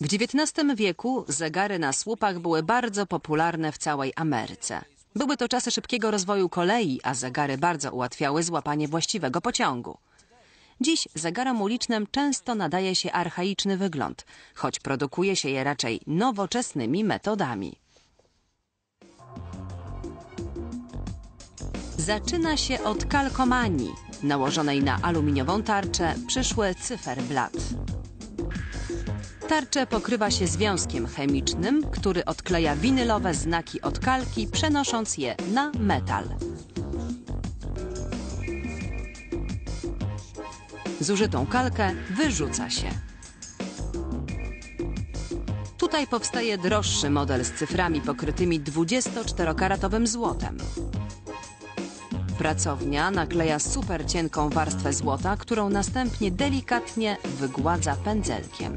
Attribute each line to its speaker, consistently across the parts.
Speaker 1: W XIX wieku zegary na słupach były bardzo popularne w całej Ameryce. Były to czasy szybkiego rozwoju kolei, a zegary bardzo ułatwiały złapanie właściwego pociągu. Dziś zegarom ulicznym często nadaje się archaiczny wygląd, choć produkuje się je raczej nowoczesnymi metodami. Zaczyna się od kalkomanii, nałożonej na aluminiową tarczę przyszły cyferblat. Tarczę pokrywa się związkiem chemicznym, który odkleja winylowe znaki od kalki, przenosząc je na metal. Zużytą kalkę wyrzuca się. Tutaj powstaje droższy model z cyframi pokrytymi 24-karatowym złotem. Pracownia nakleja super cienką warstwę złota, którą następnie delikatnie wygładza pędzelkiem.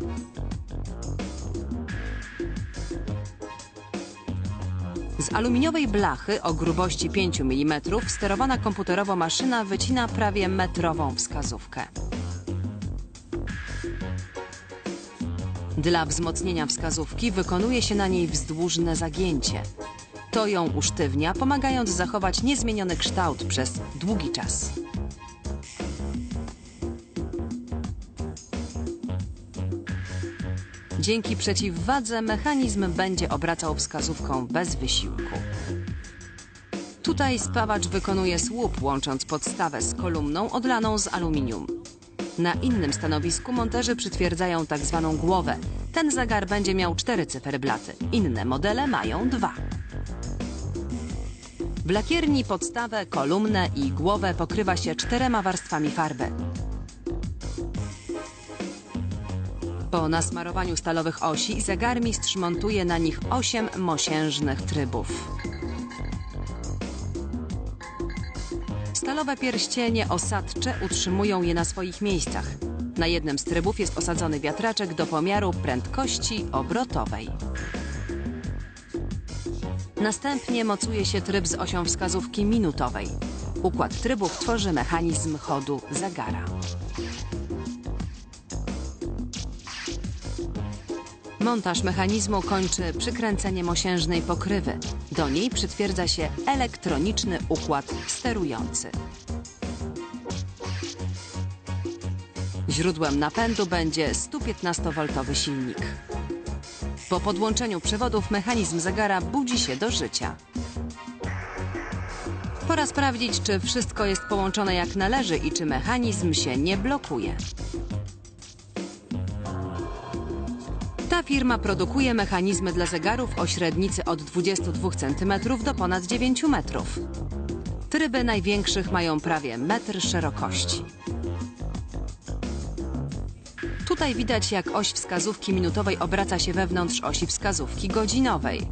Speaker 1: Z aluminiowej blachy o grubości 5 mm sterowana komputerowo maszyna wycina prawie metrową wskazówkę. Dla wzmocnienia wskazówki wykonuje się na niej wzdłużne zagięcie. To ją usztywnia, pomagając zachować niezmieniony kształt przez długi czas. Dzięki przeciwwadze mechanizm będzie obracał wskazówką bez wysiłku. Tutaj spawacz wykonuje słup, łącząc podstawę z kolumną odlaną z aluminium. Na innym stanowisku monterzy przytwierdzają tak zwaną głowę. Ten zegar będzie miał cztery cyferblaty. Inne modele mają dwa. W lakierni podstawę, kolumnę i głowę pokrywa się czterema warstwami farby. Po nasmarowaniu stalowych osi zegarmistrz montuje na nich osiem mosiężnych trybów. Stalowe pierścienie osadcze utrzymują je na swoich miejscach. Na jednym z trybów jest osadzony wiatraczek do pomiaru prędkości obrotowej. Następnie mocuje się tryb z osią wskazówki minutowej. Układ trybów tworzy mechanizm chodu zegara. Montaż mechanizmu kończy przykręceniem osiężnej pokrywy. Do niej przytwierdza się elektroniczny układ sterujący. Źródłem napędu będzie 115V silnik. Po podłączeniu przewodów mechanizm zegara budzi się do życia. Pora sprawdzić, czy wszystko jest połączone jak należy i czy mechanizm się nie blokuje. Ta firma produkuje mechanizmy dla zegarów o średnicy od 22 cm do ponad 9 metrów. Tryby największych mają prawie metr szerokości. Tutaj widać, jak oś wskazówki minutowej obraca się wewnątrz osi wskazówki godzinowej.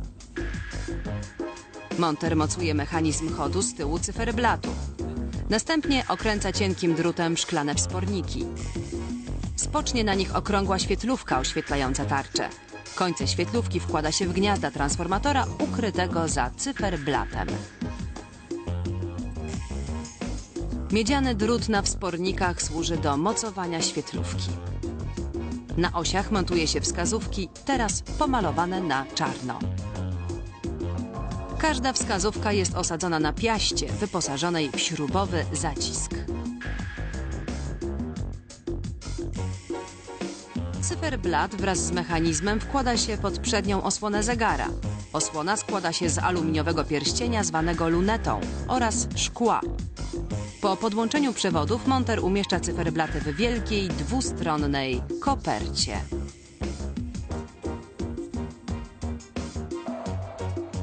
Speaker 1: Monter mocuje mechanizm chodu z tyłu cyferblatu. Następnie okręca cienkim drutem szklane wsporniki. Spocznie na nich okrągła świetlówka oświetlająca tarczę. Końce świetlówki wkłada się w gniazda transformatora ukrytego za cyferblatem. Miedziany drut na wspornikach służy do mocowania świetlówki. Na osiach montuje się wskazówki, teraz pomalowane na czarno. Każda wskazówka jest osadzona na piaście wyposażonej w śrubowy zacisk. Cyferblat wraz z mechanizmem wkłada się pod przednią osłonę zegara. Osłona składa się z aluminiowego pierścienia zwanego lunetą oraz szkła. Po podłączeniu przewodów monter umieszcza cyferblaty w wielkiej, dwustronnej kopercie.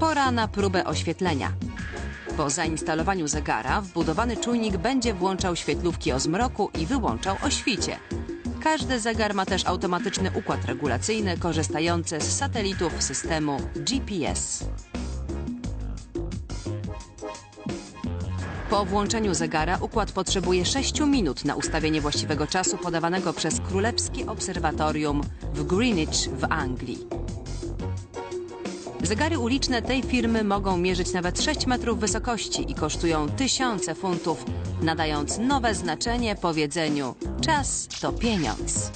Speaker 1: Pora na próbę oświetlenia. Po zainstalowaniu zegara wbudowany czujnik będzie włączał świetlówki o zmroku i wyłączał o świcie. Każdy zegar ma też automatyczny układ regulacyjny korzystający z satelitów systemu GPS. Po włączeniu zegara układ potrzebuje 6 minut na ustawienie właściwego czasu podawanego przez Królewskie Obserwatorium w Greenwich w Anglii. Zegary uliczne tej firmy mogą mierzyć nawet 6 metrów wysokości i kosztują tysiące funtów, nadając nowe znaczenie powiedzeniu czas to pieniądz.